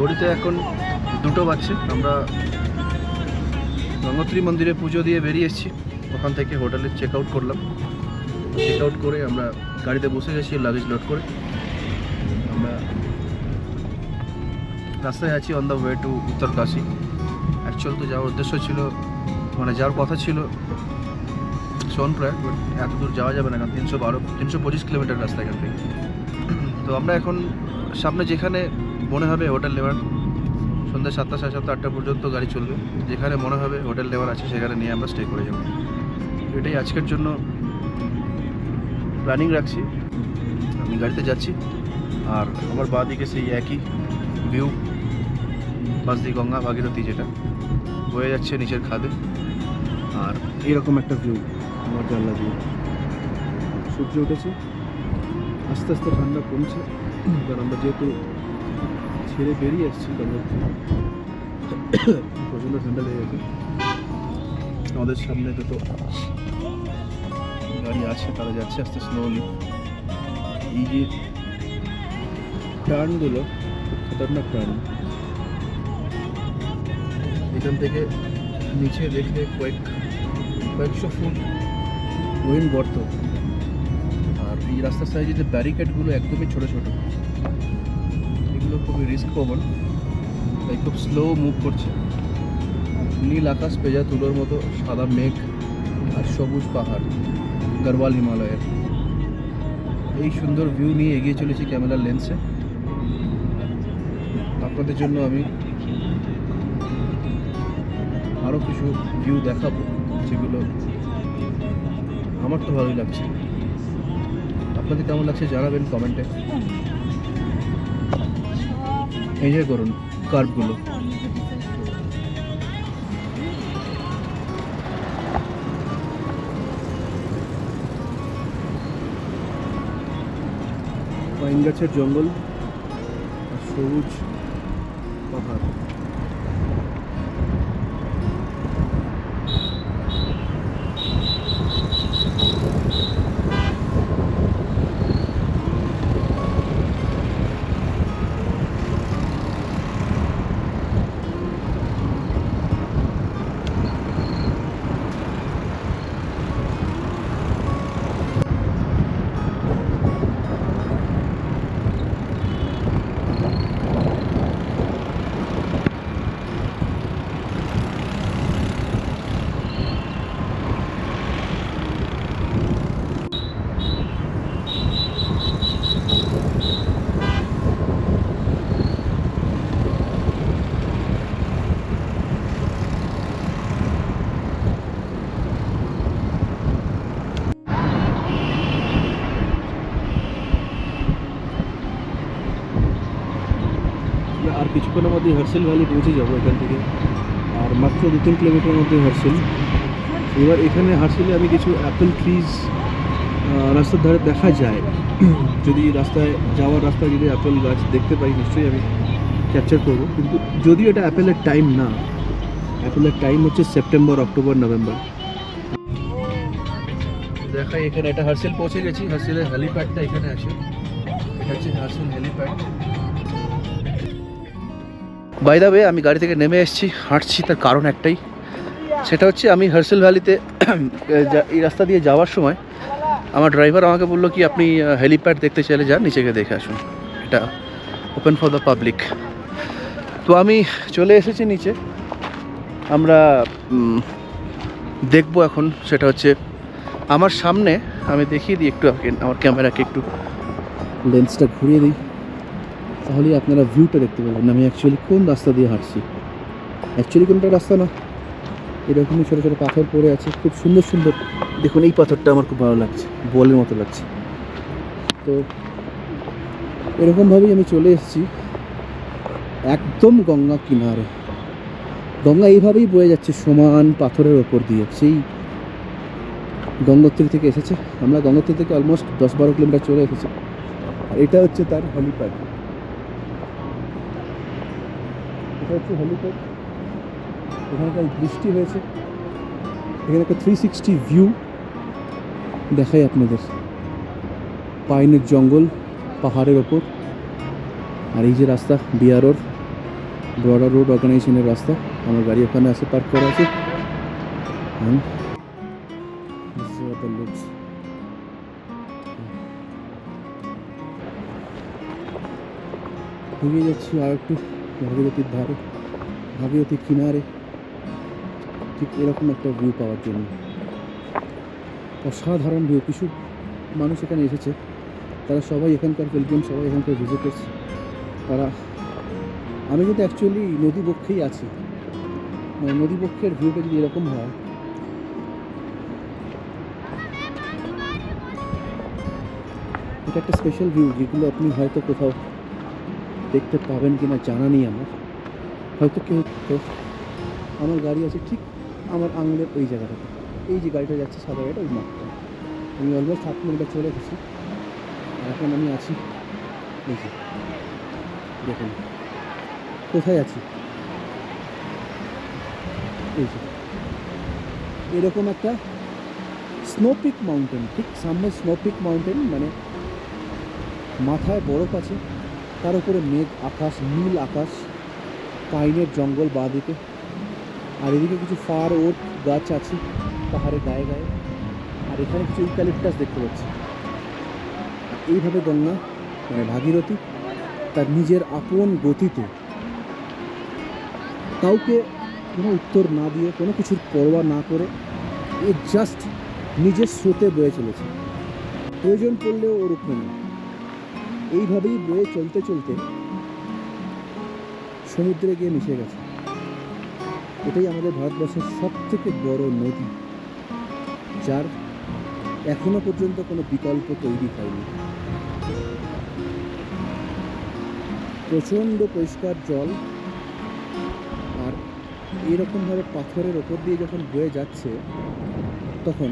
ঘড়িতে এখন দুটো বাজছে। আমরা গঙ্গোত্রী মন্দিরে পুজো দিয়ে বেরিয়ে এসেছি। ওখান থেকে হোটেলে চেক আউট করলাম। চেক আউট করে আমরা গাড়িতে বসে গেছি লাগেজ লোড করে। আমরা রাস্তায় আছি on the way to Uttarkashi. Actual তো যাওয়ার উদ্দেশ্য ছিল মানে যাওয়ার কথা ছিল সোনপ্রয়াগ বাট এত দূর যাওয়া যাবে না, কারণ তিনশো বারো, তিনশো পঁচিশ কিলোমিটার রাস্তা এখান থেকে। তো আমরা এখন সামনে যেখানে মনে হবে হোটেল নেওয়ার সন্ধ্যা সাতটা, সাড়ে সাতটা, আটটা পর্যন্ত গাড়ি চলবে। যেখানে মনে হবে হোটেল নেওয়ার আছে, সেখানে নিয়ে আমরা স্টে করে যাব। এটাই আজকের জন্য প্ল্যানিং রাখছি। আমি গাড়িতে যাচ্ছি, আর আমার বাঁ দিকে সেই একই ভিউ বাসদি গঙ্গা ভাগীরথী যেটা। বয়ে যাচ্ছে নিচের খাদে। আর এরকম একটা ভিউ আমার জানলা দিয়ে। সূর্য উঠেছে। আস্তে আস্তে ঠান্ডা কমছে। কারণ আমরা যেহেতু ছেড়ে বেরিয়ে এসেছি গঙ্গা প্রচণ্ড ঠান্ডা লেগে গেছে। আমাদের সামনে দুটো গাড়ি আছে, তারা যাচ্ছে আস্তে স্লোলি এই যে টার্নগুলো খতরনাক টার্ন এখান থেকে নিচে দেখলে কয়েক, কয়েকশো ফুট গহীন গর্ত। আর এই রাস্তার সাইডে যে ব্যারিকেডগুলো একদমই ছোট ছোট। এগুলো খুবই রিস্ক প্রবণ তাই খুব স্লো মুভ করছে। নীল আকাশ পেজা তুলোর মতো, সাদা মেঘ আর সবুজ পাহাড় গরওয়াল হিমালয়ের। এই সুন্দর ভিউ নিয়ে এগিয়ে চলেছি ক্যামেরার লেন্সে আপনাদের জন্য আমি আরও কিছু ভিউ দেখাবো, যেগুলো আমার তো ভালোই লাগছে। আপনাদের কেমন লাগছে জানাবেন কমেন্টে এনজয় করুন কার্ভগুলো। পাইন গাছের জঙ্গল সবুজ পাহাড় আর মধ্যে হার্সেল ভ্যালি পৌঁছে যাব এখান থেকে। আর মাত্র দু তিন কিলোমিটার মধ্যে হার্সেল এবার এখানে হার্সেলে আমি কিছু অ্যাপেল ট্রিজ রাস্তার ধারে দেখা যায়। যদি রাস্তায়, যাওয়ার রাস্তায় যদি অ্যাপেল গাছ দেখতে পাই, নিশ্চয়ই আমি ক্যাপচার করব। কিন্তু যদিও এটা অ্যাপেলের টাইম না অ্যাপেলের টাইম হচ্ছে সেপ্টেম্বর অক্টোবর নভেম্বর দেখাই এখানে এটা হার্সেল পৌঁছে গেছি। হার্সেলের হেলিপ্যাডটা এখানে আছে। এটা হচ্ছে Harsil helipad by the way আমি গাড়ি থেকে নেমে এসেছি, হাঁটছি, তার কারণ একটাই। সেটা হচ্ছে আমি হার্সেল ভ্যালিতে এই রাস্তা দিয়ে যাওয়ার সময় আমার ড্রাইভার আমাকে বলল কি, আপনি হেলিপ্যাড দেখতে চাইলে যান গিয়ে দেখে আসুন। এটা ওপেন ফর দ্য পাবলিক তো আমি চলে এসেছি নিচে। আমরা দেখব এখন, সেটা হচ্ছে আমার সামনে, আমি দেখিয়ে দিই একটু আমার ক্যামেরাকে একটু লেন্সটা ঘুরিয়ে দিই। তাহলেই আপনারা ভিউটা দেখতে পাবেন আমি অ্যাকচুয়ালি কোন রাস্তা দিয়ে হাঁটছি। অ্যাকচুয়ালি কোনটা রাস্তা না? এরকমই ছোটো ছোটো পাথর পড়ে আছে, খুব সুন্দর সুন্দর। দেখুন, এই পাথরটা আমার খুব ভালো লাগছে, বলের মতো লাগছে। তো এরকমভাবেই আমি চলে এসেছি একদম গঙ্গা কিনারে। গঙ্গা এইভাবেই বয়ে যাচ্ছে সমান পাথরের ওপর দিয়ে। সেই গঙ্গোত্রী থেকে এসেছে। আমরা গঙ্গোত্রী থেকে অলমোস্ট দশ বারো কিলোমিটার চলে এসেছি। আর এটা হচ্ছে তার হেলিপ্যাড। এটা হচ্ছে হেলিপ্যাড এখানকার বৃষ্টি হয়েছে। এখানে একটা থ্রি সিক্সটি ভিউ দেখাই আপনাদের। পাইনের জঙ্গল, পাহাড়ের ওপর। আর এই যে রাস্তা বিয়ারোর ব্রডার রোড অর্গানাইজেশনের রাস্তা। আমার গাড়ি ওখানে আছে পার্ক করা আছে. এগিয়ে যাচ্ছি আর একটু ভাগীরথীর ধারে, ভাগীরথীর কিনারে, ঠিক এরকম একটা ভিউ পাওয়ার জন্য। অসাধারণ ভিউ কিছু মানুষ এখানে এসেছে, তারা সবাই এখানকার পিলগ্রিম সবাই এখানকার ভিজিটার্স তারা, আমি কিন্তু অ্যাকচুয়ালি নদী পক্ষেই আছি। মানে নদী পক্ষের ভিউটা যদি এরকম হয়, এটা একটা স্পেশাল ভিউ যেগুলো আপনি হয়তো কোথাও দেখতে পাবেন কি না জানা নেই আমার। হয়তো কেউ আমার গাড়ি আছে ঠিক আমার আঙুলের ওই জায়গাটাতে। এই যে গাড়িটা যাচ্ছে সাদা গাড়িটা, ওই মাঠটা। আমি অলমোস্ট সাত কিলোমিটার চলে গেছি। এখন আমি আছি। এই যে, দেখুন। কোথায় আছি? এই যে। এরকম একটা স্নোপিক মাউন্টেন ঠিক সামনে স্নোপিক মাউন্টেন মানে মাথায় বরফ আছে। তার উপরে মেঘ, আকাশ, নীল আকাশ পাইনের জঙ্গল বাঁদিকে। আর এদিকে কিছু ফার, ওট গাছ আছে পাহাড়ের গায়ে গায়ে। আর এখানে কিছু ইউক্যালিপটাস দেখতে পাচ্ছি। এইভাবে গঙ্গা মানে ভাগীরথী, তার নিজের আপন গতিতে কাউকে কোনো উত্তর না দিয়ে, কোনো কিছুর পরোয়া না করে, এ জাস্ট নিজের স্রোতে বয়ে চলেছে। প্রয়োজন পড়লেও ও রুখবে না। এইভাবেই বয়ে চলতে চলতে সমুদ্রে গিয়ে মিশে গেছে। এটাই আমাদের ভারতবর্ষের সব থেকে বড় নদী, যার এখনও পর্যন্ত কোনো বিকল্প তৈরি হয়নি। প্রচণ্ড পরিষ্কার জল আর এরকমভাবে পাথরের ওপর দিয়ে যখন বয়ে যাচ্ছে, তখন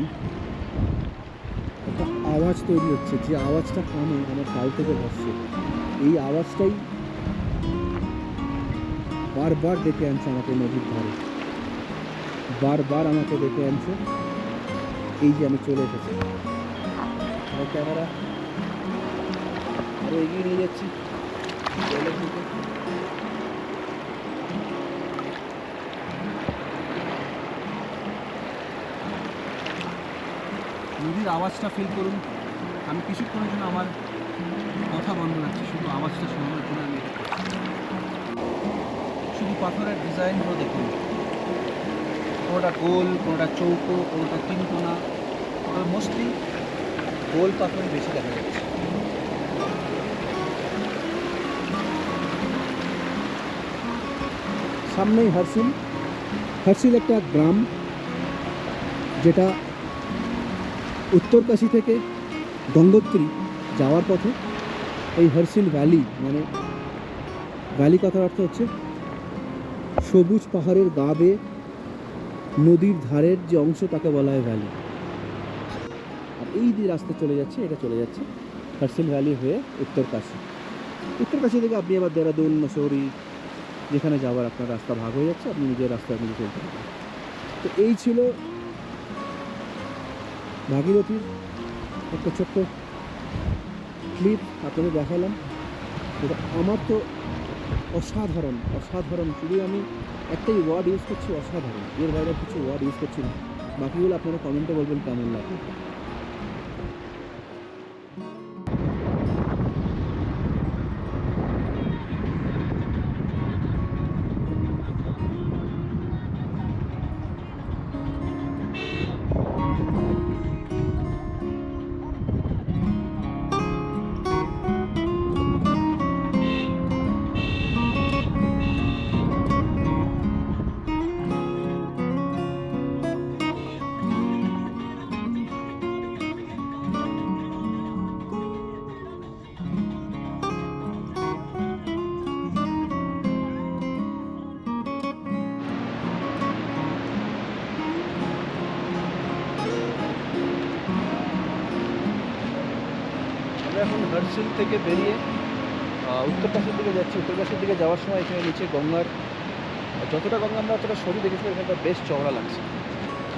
আওয়াজ তৈরি হচ্ছে, যে আওয়াজটা কানে আমার কাল থেকে ভাসছে। এই আওয়াজটাই বারবার ডেকে আনছে আমাকে নদীর ধারে। বারবার আমাকে ডেকে আনছে। এই যে আমি চলে এসেছি। ক্যামেরা আরও এগিয়ে নিয়ে যাচ্ছি। নদীর আওয়াজটা ফিল করুন। আমি কিছুক্ষণের জন্য আমার কথা বন্ধ রাখছি, শুধু আওয়াজটা শোনানোর জন্য আমি। শুধু পাথরের ডিজাইনগুলো দেখুন। কোনোটা গোল, কোনোটা চৌকো, কোনোটা তিনকোনা তবে মোস্টলি গোল পাথরই বেশি দেখা যাচ্ছে। সামনেই হারসিল হারসিল একটা গ্রাম, যেটা উত্তরকাশী থেকে গঙ্গোত্রী যাওয়ার পথে এই হরসিল ভ্যালি মানে ভ্যালি কথার অর্থ হচ্ছে সবুজ পাহাড়ের গা বেয়ে নদীর ধারের যে অংশ তাকে বলা হয় ভ্যালি। আর এই যে রাস্তা চলে যাচ্ছে, এটা চলে যাচ্ছে হরসিল ভ্যালি হয়ে উত্তরকাশি। উত্তরকাশি থেকে আপনি আবার দেরাদুন, মসৌরি, যেখানে যাওয়ার আপনার রাস্তা ভাগ হয়ে যাচ্ছে, আপনি নিজের রাস্তায় নিজে চলতে পারেন তো এই ছিল ভাগীরথীর একটা ছোট্ট ক্লিপ আপনাদের দেখালাম। এটা আমার তো অসাধারণ অসাধারণ। শুধু আমি একটাই ওয়ার্ড ইউজ করছি অসাধারণ। এর বাইরে কিছু ওয়ার্ড ইউজ করছি না। বাকিগুলো আপনারা কমেন্টে বলবেন কেমন লাগে হারসিল থেকে বেরিয়ে আহ, উত্তরকাশীর দিকে যাচ্ছি। উত্তরকাশীর দিকে যাওয়ার সময় এখানে নিচে গঙ্গার যতটা গঙ্গা আমরা অতটা সরু দেখেছিলাম এখানটা বেশ চওড়া লাগছে।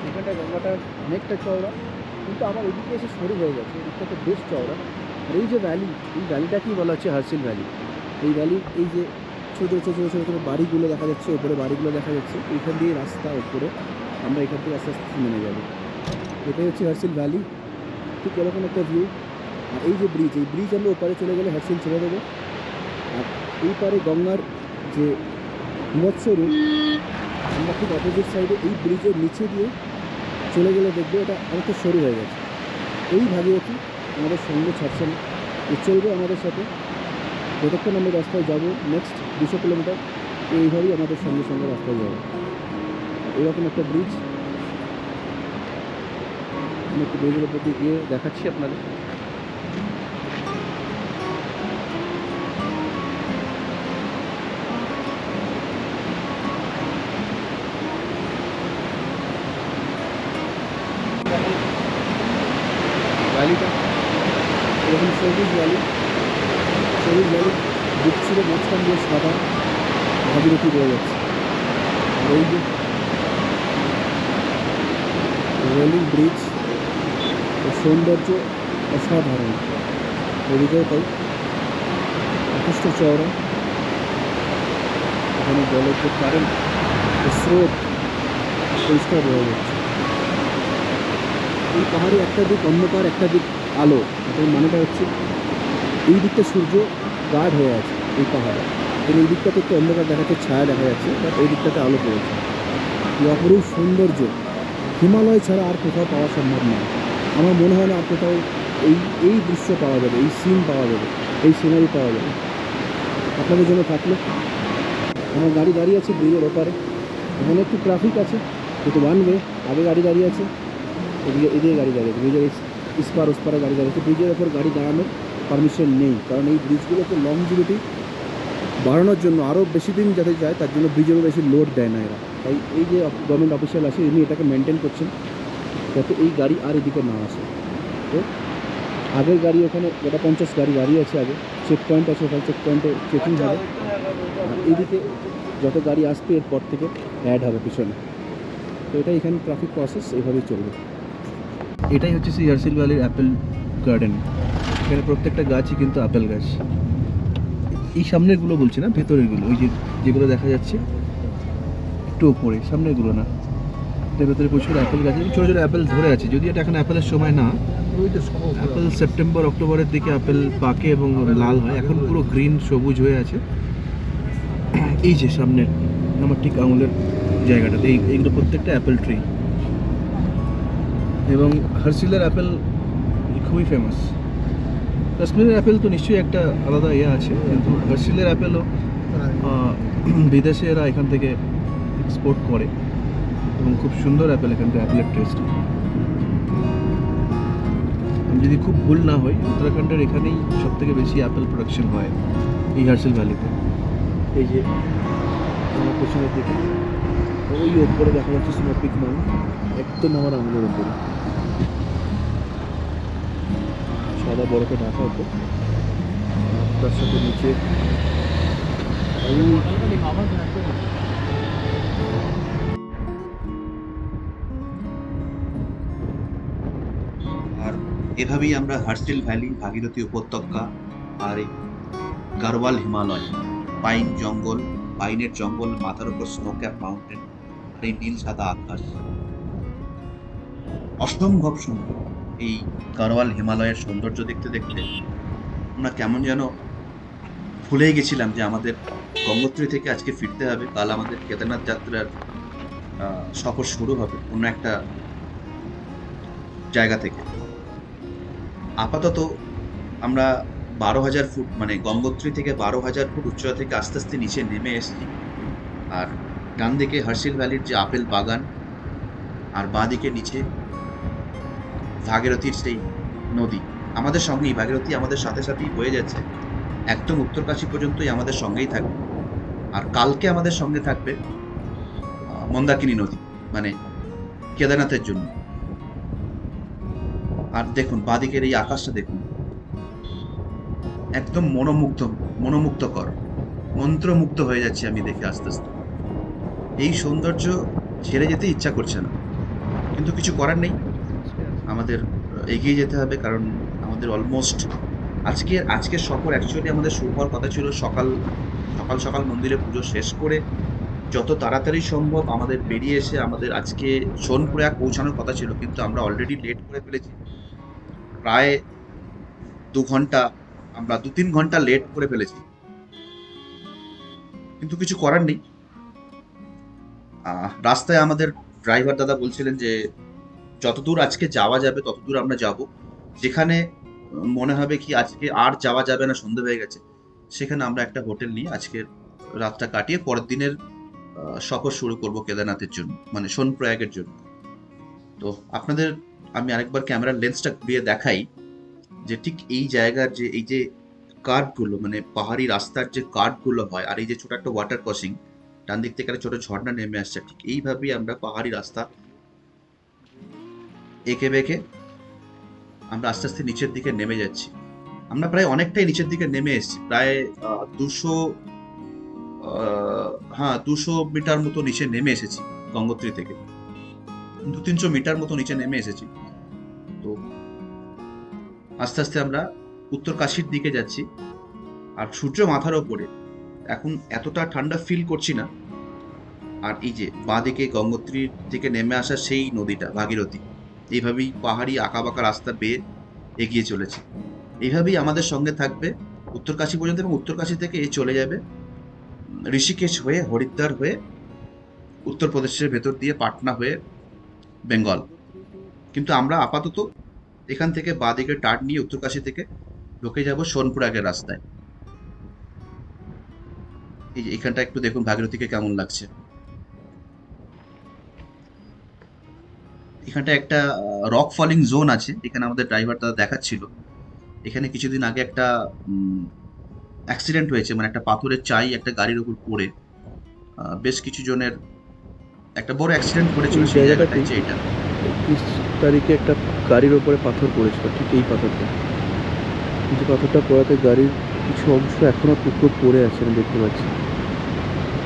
এখানটা গঙ্গাটা অনেকটা চওড়া কিন্তু আমার এদিকে এসে সরু হয়ে গেছে এদিকটা তো বেশ চওড়া। আর এই যে ভ্যালি এই ভ্যালিটাকেই বলা হচ্ছে? হারসিল ভ্যালি এই ভ্যালির এই যে ছোটো ছোটো ছোটো ছোটো ছোটো বাড়িগুলো দেখা যাচ্ছে ওপরে বাড়িগুলো দেখা যাচ্ছে এইখান দিয়ে রাস্তা ওপরে আমরা এখান থেকে আস্তে আস্তে নেমে যাব। এটাই হচ্ছে হার্সিল ভ্যালি ঠিক এরকম একটা ভিউ আর এই যে ব্রিজ এই ব্রিজ আমরা ওপারে চলে গেলে হার্সিল ছেড়ে দেবো। আর এই পারে গঙ্গার যে বিভৎস রূপ, আমরা ঠিক অপোজিট সাইডে এই ব্রিজের নিচে দিয়ে চলে গেলে দেখব এটা অনেকটা সরু হয়ে গেছে। এই ভাগীরথী আমাদের সঙ্গে ছাড়ছে না চলবে আমাদের সাথে। যতক্ষণ আমরা রাস্তায় যাব নেক্সট দুশো কিলোমিটার, এইভাবেই আমাদের সঙ্গে সঙ্গে রাস্তায় যাব। এরকম একটা ব্রিজ আমি একটু ব্রিজের উপর দিয়ে গিয়ে দেখাচ্ছি আপনাদের। সবুজ ভ্যালি সবুজ ভ্যালি বুক ছিল মাঝখান দিয়ে সাদা ভাগীরথী বয়ে যাচ্ছে। এই যে রেলিং ব্রিজ সৌন্দর্য অসাধারণ। এদিকেও তাই। যথেষ্ট চওড়া। এখানে জলের যে কারেন্ট স্রোত পরিষ্কার বয়ে যাচ্ছে। এই পাহাড়ে একটা দিক, অন্ধকার একটা দিক। আলো, এটার মানেটা হচ্ছে এই দিকটা সূর্য গাঢ় হয়ে আছে, এই পাহাড়ে। এবং এই দিকটাতে একটু অন্ধকার দেখাচ্ছে, ছায়া দেখা যাচ্ছে, বাট এই দিকটাতে আলো পড়েছে। এই অপরূপ সৌন্দর্য হিমালয় ছাড়া আর কোথাও পাওয়া সম্ভব নয়। আমার মনে হয় না আর কোথাও এই এই দৃশ্য পাওয়া যাবে, এই সিন পাওয়া যাবে, এই সিনারি পাওয়া যাবে। আপনাদের জন্য থাকল। আমার গাড়ি দাঁড়িয়ে আছে ব্রিজের ওপারে। এখানে একটু ট্রাফিক আছে কিন্তু ওয়ান ওয়ে আগে গাড়ি দাঁড়িয়ে আছে, এদিকে এদিকে গাড়ি দাঁড়িয়ে ব্রিজের ইস্পার ওস্পারে গাড়ি দাঁড়িয়ে আছে ব্রিজের ওপর গাড়ি দাঁড়ানোর পারমিশন নেই। কারণ এই ব্রিজগুলোতে লংজিভিটি বাড়ানোর জন্য আরও বেশি দিন যাতে যায়, তার জন্য ব্রিজেরও বেশি লোড দেয় না এরা। তাই এই যে গভর্নমেন্ট অফিসিয়াল আছে ইনি এটাকে মেনটেন করছেন যাতে এই গাড়ি আর এদিকে না আসে। তো আগের গাড়ি ওখানে গোটা পঞ্চাশ গাড়ি দাঁড়িয়ে আছে আগে। চেক পয়েন্ট আছে ওখানে চেক পয়েন্টে চেকিং হবে। আর এইদিকে যত গাড়ি আসবে, এরপর থেকে অ্যাড হবে পিছনে। তো এটা এখানে ট্রাফিক প্রসেস এইভাবেই চলবে। এটাই হচ্ছে সেই হার্সিল ভ্যালির অ্যাপেল গার্ডেন। এখানে প্রত্যেকটা গাছই কিন্তু আপেল গাছ। এই সামনেরগুলো বলছি না, ভেতরেরগুলো, ওই যে যেগুলো দেখা যাচ্ছে, একটু ওপরে, সামনেরগুলো না। ভেতরে প্রচুর অ্যাপেল গাছ ছোটো ছোটো অ্যাপেল ধরে আছে। যদি এটা এখন অ্যাপেলের সময় না অ্যাপেল সেপ্টেম্বর, অক্টোবরের দিকে আপেল পাকে এবং লাল হয়। এখন পুরো গ্রিন, সবুজ হয়ে আছে। এই যে সামনের, আমার ঠিক আঙুলের জায়গাটাতে, এই এইগুলো প্রত্যেকটা অ্যাপেল ট্রি। এবং হার্সিলের অ্যাপেল খুবই ফেমাস কাশ্মীরের অ্যাপেল তো নিশ্চয়ই একটা আলাদা ইয়ে আছে, কিন্তু হার্সিলের অ্যাপেলও বিদেশে এরা এখান থেকে এক্সপোর্ট করে। এবং খুব সুন্দর অ্যাপেল এখানকার অ্যাপেলের টেস্ট যদি খুব ভুল না হই, উত্তরাখণ্ডের এখানেই সব থেকে বেশি অ্যাপেল প্রোডাকশন হয় এই হার্সেল ভ্যালিতে এই যে, আমার পেছনের দিকে, ওই ওপরে দেখা যাচ্ছে স্নোপিক মান একদম আমার আঙুলের উপরে। সাদা বরফে ঢাকা হতো। তার সাথে নিচে আর এভাবেই আমরা হার্সিল ভ্যালি ভাগীরথী উপত্যকা আর এই গারওয়াল হিমালয় পাইন জঙ্গল পাইনের জঙ্গল মাথার উপর স্নো ক্যাপ মাউন্টেন আর এই নীল সাদা আকাশ। অসম্ভব সুন্দর। এই গারওয়াল হিমালয়ের সৌন্দর্য দেখতে দেখতে আমরা কেমন যেন ভুলেই গেছিলাম যে আমাদের গঙ্গোত্রী থেকে আজকে ফিরতে হবে। কাল আমাদের কেদারনাথ যাত্রার সফর শুরু হবে অন্য একটা জায়গা থেকে। আপাতত আমরা বারো হাজার ফুট মানে গঙ্গোত্রী থেকে বারো হাজার ফুট উচ্চতা থেকে আস্তে আস্তে নিচে নেমে এসেছি। আর ডান দিকে হার্সিল ভ্যালির যে আপেল বাগান, আর বাঁ দিকে নিচে ভাগীরথীর সেই নদী। আমাদের সঙ্গেই, ভাগীরথী আমাদের সাথে সাথেই বয়ে যাচ্ছে। একদম উত্তরকাশী পর্যন্তই আমাদের সঙ্গেই থাকবে। আর কালকে আমাদের সঙ্গে থাকবে মন্দাকিনী নদী মানে কেদারনাথের জন্য। আর দেখুন, বাদিকের এই আকাশটা দেখুন। একদম মনোমুগ্ধ, মনোমুগ্ধকর, মন্ত্রমুগ্ধ হয়ে যাচ্ছি আমি দেখে আস্তে আস্তে। এই সৌন্দর্য ছেড়ে যেতে ইচ্ছা করছে না। কিন্তু কিছু করার নেই। আমাদের এগিয়ে যেতে হবে, কারণ আমাদের অলমোস্ট আজকে আজকের সফর অ্যাকচুয়ালি আমাদের শুরু হওয়ার কথা ছিল সকাল সকাল সকাল মন্দিরে পুজো শেষ করে যত তাড়াতাড়ি সম্ভব আমাদের বেরিয়ে এসে আমাদের আজকে সোনপ্রয়াগ পৌঁছানোর কথা ছিল, কিন্তু আমরা অলরেডি লেট করে ফেলেছি। প্রায় দু ঘণ্টা, আমরা দু তিন ঘণ্টা লেট করে ফেলেছি। কিন্তু কিছু করার নেই। রাস্তায় আমাদের ড্রাইভার দাদা বলছিলেন যে যতদূর আজকে যাওয়া যাবে, ততদূর আমরা যাব। যেখানে মনে হবে কি আজকে আর যাওয়া যাবে না, সন্ধে হয়ে গেছে, সেখানে আমরা একটা হোটেল নিয়ে আজকের রাতটা কাটিয়ে পরের দিনের সফর শুরু করব কেদারনাথের জন্য মানে সোনপ্রয়াগের জন্য। তো আপনাদের আমি আরেকবার ক্যামেরার লেন্সটা ঘুরিয়ে দেখাই, যে ঠিক এই জায়গার যে, এই যে কার্ভগুলো মানে পাহাড়ি রাস্তার যে কার্ভগুলো হয়, আর এই যে ছোট একটা ওয়াটার ক্রসিং ডান দিক থেকে একটা ছোট ঝর্ণা নেমে আসছে, ঠিক এইভাবেই আমরা পাহাড়ি রাস্তা এঁকে বেঁকে আমরা আস্তে আস্তে নিচের দিকে নেমে যাচ্ছি। আমরা প্রায় অনেকটাই নিচের দিকে নেমে এসেছি। প্রায় দুশো হ্যাঁ দুশো মিটার মতো নিচে নেমে এসেছি গঙ্গোত্রী থেকে। দু তিনশো মিটার মতো নিচে নেমে এসেছি। তো আস্তে আস্তে আমরা উত্তর কাশীর দিকে যাচ্ছি আর সূর্য মাথার ওপরে। এখন এতটা ঠান্ডা ফিল করছি না। আর এই যে বাঁদিকে গঙ্গোত্রীর থেকে নেমে আসা সেই নদীটা, ভাগীরথী। এইভাবেই পাহাড়ি আঁকাবাঁকা রাস্তা পেয়ে এগিয়ে চলেছে। এইভাবেই আমাদের সঙ্গে থাকবে উত্তরকাশী পর্যন্ত এবং উত্তরকাশী থেকে এ চলে যাবে ঋষিকেশ হয়ে, হরিদ্বার হয়ে উত্তরপ্রদেশের ভেতর দিয়ে পাটনা হয়ে বেঙ্গল। কিন্তু আমরা আপাতত এখান থেকে বাঁদিকে টার্ন নিয়ে উত্তরকাশী থেকে ঢুকে যাব সোনপুর আগের রাস্তায়। এই এখানটা একটু দেখুন, ভাগীরথীকে কেমন লাগছে। এখানটা একটা রক ফলিং জোন আছে এখানে আমাদের ড্রাইভার দাদা দেখাচ্ছিল। এখানে কিছুদিন আগে একটা অ্যাক্সিডেন্ট হয়েছে মানে একটা পাথরের চাই একটা গাড়ির উপর পড়ে। বেশ কিছু জনের একটা বড় অ্যাক্সিডেন্ট করেছিল সেই জায়গাটা? যে এটা। একত্রিশ তারিখে একটা গাড়ির ওপরে পাথর পড়েছিল ঠিক এই পাথরটা। যে পাথরটা পড়াতে গাড়ির কিছু অংশ এখনও টুকরো পড়ে আছে আমি দেখতে পাচ্ছি।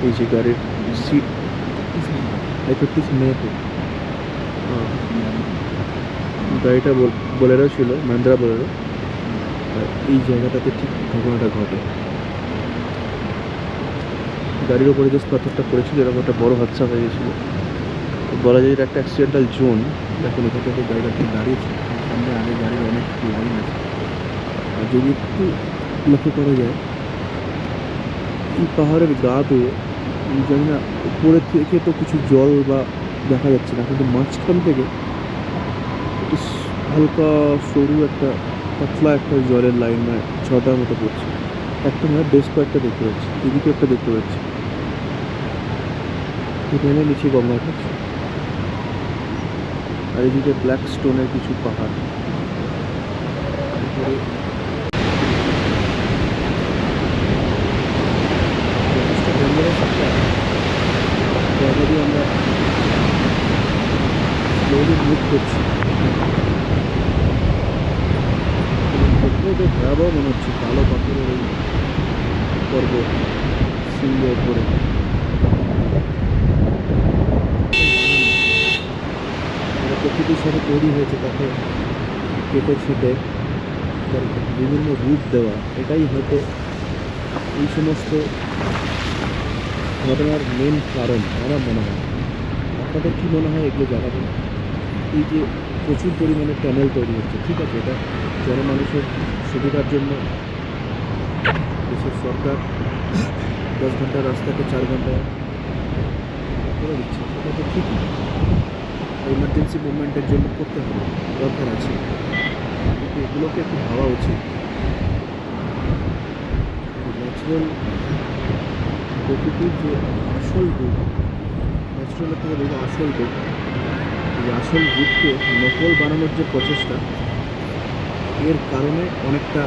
এই যে গাড়ির সিট একত্রিশ মেতে গাড়িটা বল- বোলেরো ছিল মাহিন্দ্রা বোলেরো এই জায়গাটাতে ঠিক ঘটনাটা ঘটে। গাড়ির ওপরে যে পাথরটা পড়েছিল, এরকম একটা বড় হাদসা হয়ে গেছিল। বলা যায় এটা একটা অ্যাক্সিডেন্টাল জোন দেখুন, এখান থেকে গাড়িটা ঠিক দাঁড়িয়েছে। সামনে আগে গাড়ির অনেক লাইন আছে। আর যদি একটু লক্ষ্য করা যায়, এই পাহাড়ের গা আমি জানি না উপরের থেকে তো কিছু জল বা দেখা যাচ্ছে না। কিন্তু মাঝখান থেকে একটু হালকা সরু একটা পাতলা একটা জলের লাইন মানে ছটার মতো পড়ছে। একটা নয় বেশ কয়েকটা দেখতে পাচ্ছি এদিকে একটা দেখতে পাচ্ছি। এখানে নিচে গঙ্গা ঘাট। আর এদিকে ব্ল্যাক স্টোনের কিছু পাহাড় এরপরে যথেষ্ট dangerous একটা জায়গা দিয়ে আমরা স্লোলি করছি ভয়াবহ মনে হচ্ছে কালো পাথরের এই পর্বত শৃঙ্গ উপরে প্রকৃতির সাথে তৈরি হয়েছে তাকে কেটে ছেটে তার বিভিন্ন রূপ দেওয়া এটাই হয়তো এই সমস্ত ঘটনার মেন কারণ, আমার মনে হয়। আপনাদের কী মনে হয় এগুলো জানাবেন? এই যে প্রচুর পরিমাণে ট্যানেল তৈরি হচ্ছে, ঠিক আছে? এটা জনমানুষের সুবিধার জন্য। দেশের সরকার দশ ঘণ্টার রাস্তাকে চার ঘন্টায় করে দিচ্ছে, সেটা তো ঠিকই। এমার্জেন্সি মুভমেন্টের জন্য করতে হবে, দরকার আছে। কিন্তু এগুলোকে একটু ভাবা উচিত। ন্যাচারাল প্রকৃতির যে আসল রূপ ন্যাচারালের থেকে আসল রূপ আসল দুধকে নকল বানানোর যে প্রচেষ্টা এর কারণে অনেকটা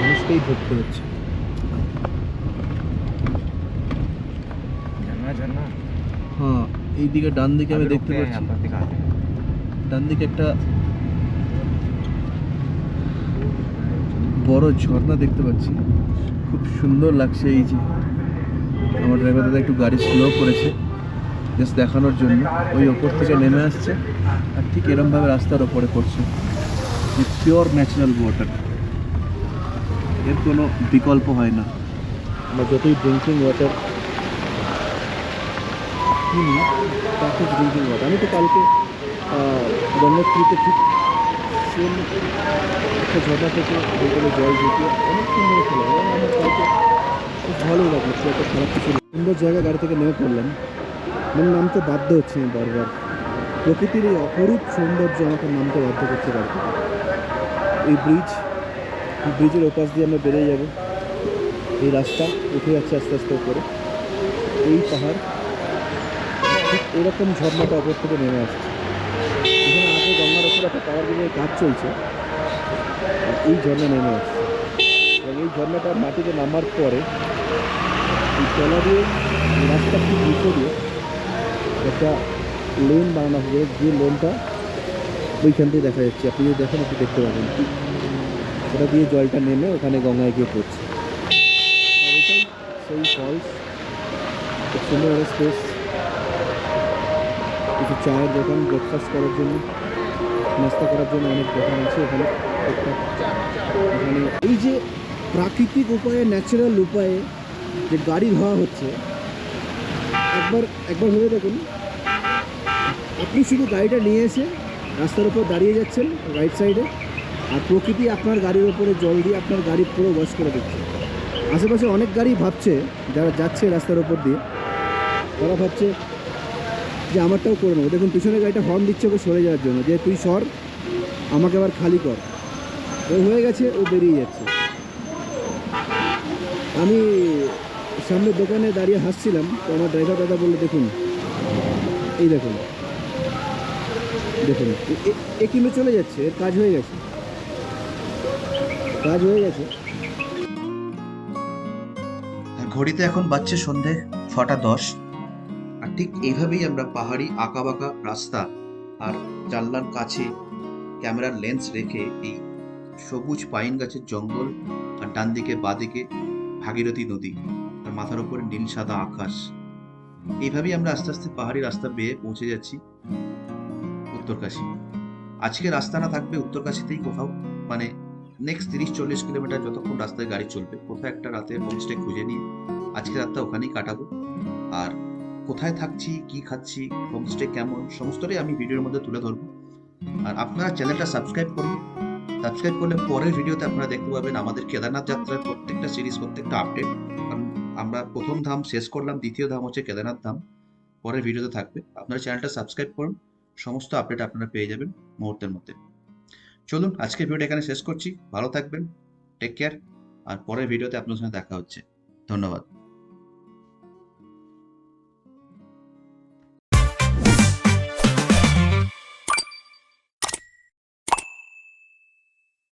মানুষকেই ধরতে হচ্ছে। হ্যাঁ এইদিকে ডান দিকে আমি দেখতে পাচ্ছি। ডান দিকে একটা বড় ঝর্ণা দেখতে পাচ্ছি। খুব সুন্দর লাগছে এই যে। আমার ড্রাইভার দাদা একটু গাড়ি স্লো করেছে। জাস্ট দেখানোর জন্য ওই ওপর থেকে নেমে আসছে আর ঠিক এরমভাবে রাস্তার ওপরে করছে পিওর ন্যাচারাল ওয়াটার এর কোনো বিকল্প হয় না। আমরা যতই ড্রিঙ্কিং ওয়াটার কিনি প্যাকেজ ড্রিঙ্কিং ওয়াটার আমি তো কালকে গঙ্গোত্রীতে ঠিক সেম একটা ঝর্ণা থেকে বোতলে জল ঢুকে অনেক সুন্দর খেলাম। আমার কালকে খুব ভালো লাগল সে একটা খারাপ কিছু সুন্দর জায়গা গাড়ি থেকে নেমে পড়লাম। মানে নামতে বাধ্য হচ্ছে আমি বারবার। প্রকৃতির এই অপরূপ সৌন্দর্য আমাকে নামতে বাধ্য করছে থেকে এই ব্রিজ ব্রিজের ওপাশ দিয়ে আমরা বেরিয়ে যাব। এই রাস্তা উঠে যাচ্ছে আস্তে আস্তে উপরে। এই পাহাড় ঠিক এরকম ঝর্ণাটা ওপর থেকে নেমে আসছে। এখানে আগে গঙ্গার ওপরে একটা পাওয়ার ব্রিজের কাজ চলছে। এই ঝর্ণা নেমে আসছে। এবং এই ঝর্ণাটা মাটিতে নামার পরে এই তলা দিয়ে রাস্তা খুব নিচে দিয়ে একটা লেন বানানো হবে, যে লেনটা ওইখান দিয়ে দেখা যাচ্ছে। আপনি যদি দেখেন একটু দেখতে পাবেন। ওটা দিয়ে জলটা নেমে ওখানে গঙ্গায় গিয়ে পড়ছে। সেই ফলস খুব সুন্দর একটা স্পেস কিছু চায়ের দোকান ব্রেকফাস্ট করার জন্য, নাস্তা করার জন্য অনেক দোকান আছে টুকটাক। এখানে এই যে প্রাকৃতিক উপায়ে ন্যাচারাল উপায়ে যে গাড়ি ধোয়া হচ্ছে একবার একবার ভেবে দেখুন। আপনি শুধু গাড়িটা নিয়ে এসে রাস্তার উপর দাঁড়িয়ে যাচ্ছেন রাইট সাইডে আর প্রকৃতি আপনার গাড়ির উপরে জল দিয়ে আপনার গাড়ি পুরো ওয়াশ করে দিচ্ছে। আশেপাশে অনেক গাড়ি ভাবছে, যারা যাচ্ছে রাস্তার উপর দিয়ে, তারা ভাবছে যে আমারটাও করে নেব। দেখুন, পিছনে গাড়িটা হর্ন দিচ্ছে ওকে সরে যাওয়ার জন্য, যে তুই সর, আমাকে আবার খালি কর। ও হয়ে গেছে, ও বেরিয়ে যাচ্ছে। আমি সামনের দোকানে দাঁড়িয়ে হাসছিলাম, তো আমার ড্রাইভার দাদা বলল, দেখুন, এই দেখুন দেখুন, এ- এ চলে যাচ্ছে, এর কাজ হয়ে গেছে, কাজ হয়ে গেছে। ঘড়িতে এখন বাজছে সন্ধে ছটা দশ, আর ঠিক এইভাবেই আমরা পাহাড়ি আঁকাবাঁকা রাস্তা আর জানলার কাছে ক্যামেরার লেন্স রেখে এই সবুজ পাইন গাছের জঙ্গল আর ডান দিকে বাদিকে ভাগীরথী নদী। মাথার উপরে নীল সাদা আকাশ। এইভাবেই আমরা আস্তে আস্তে পাহাড়ি রাস্তা বেয়ে পৌঁছে যাচ্ছি উত্তরকাশী। আজকে রাস্তা না থাকবে উত্তরকাশীতেই কোথাও মানে নেক্সট তিরিশ চল্লিশ কিলোমিটার যতক্ষণ রাস্তায় গাড়ি চলবে, কোথাও একটা রাতে হোমস্টে খুঁজে নিয়ে আজকে রাতটা ওখানেই কাটাবো। আর কোথায় থাকছি, কি খাচ্ছি হোমস্টে কেমন, সমস্তটাই আমি ভিডিওর মধ্যে তুলে ধরবো। আর আপনারা চ্যানেলটা সাবস্ক্রাইব করুন। সাবস্ক্রাইব করলে পরের ভিডিওতে আপনারা দেখতে পাবেন আমাদের কেদারনাথ যাত্রার প্রত্যেকটা সিরিজ প্রত্যেকটা আপডেট কারণ আমরা প্রথম ধাম শেষ করলাম, দ্বিতীয় ধাম হচ্ছে কেদারনাথ ধাম। পরের ভিডিওতে থাকবে। আপনারা চ্যানেলটা সাবস্ক্রাইব করুন, সমস্ত আপডেট আপনারা পেয়ে যাবেন মুহূর্তের মধ্যে। চলুন, আজকের ভিডিওটা এখানে শেষ করছি। ভালো থাকবেন টেক কেয়ার আর পরের ভিডিওতে আপনার সঙ্গে দেখা হচ্ছে। ধন্যবাদ।